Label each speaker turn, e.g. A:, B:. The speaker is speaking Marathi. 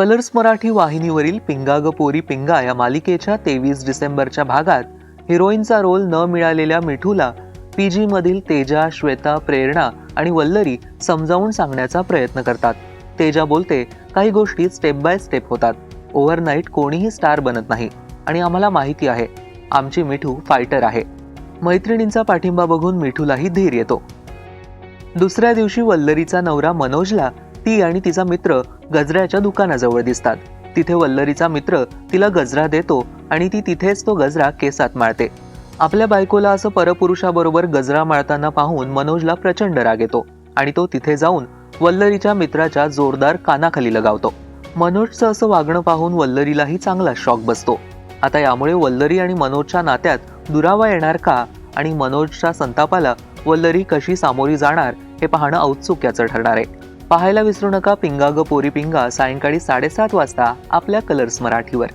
A: कलर्स मराठी वाहिनीवरील पिंगा ग पोरी पिंगा या मालिकेच्या तेवीस डिसेंबरच्या भागात हिरोईनचा रोल न मिळालेल्या मिठूला पी जीमधील तेजा श्वेता प्रेरणा आणि वल्लरी समजावून सांगण्याचा प्रयत्न करतात. तेजा बोलते काही गोष्टी स्टेप बाय स्टेप होतात. ओव्हरनाईट कोणीही स्टार बनत नाही आणि आम्हाला माहिती आहे आमची मिठू फायटर आहे. मैत्रिणींचा पाठिंबा बघून मिठूलाही धीर येतो. दुसऱ्या दिवशी वल्लरीचा नवरा मनोजला ती आणि तिचा मित्र गजऱ्याच्या दुकानाजवळ दिसतात. तिथे वल्लरीचा मित्र तिला गजरा देतो आणि ती तिथेच तो गजरा केसात माळते. आपल्या बायकोला असं परपुरुषाबरोबर गजरा माळताना पाहून मनोजला प्रचंड राग येतो आणि तो तिथे जाऊन वल्लरीच्या मित्राच्या जोरदार कानाखाली लगावतो. मनोजचं असं वागणं पाहून वल्लरीलाही चांगला शॉक बसतो. आता यामुळे वल्लरी आणि मनोजच्या नात्यात दुरावा येणार का आणि मनोजच्या संतापाला वल्लरी कशी सामोरी जाणार हे पाहणं औत्सुक्याचं ठरणार आहे. पाहायला विसरू नका पिंगा ग पोरी पिंगा सायंकाळी साडेसात वाजता आपल्या कलर्स मराठीवर.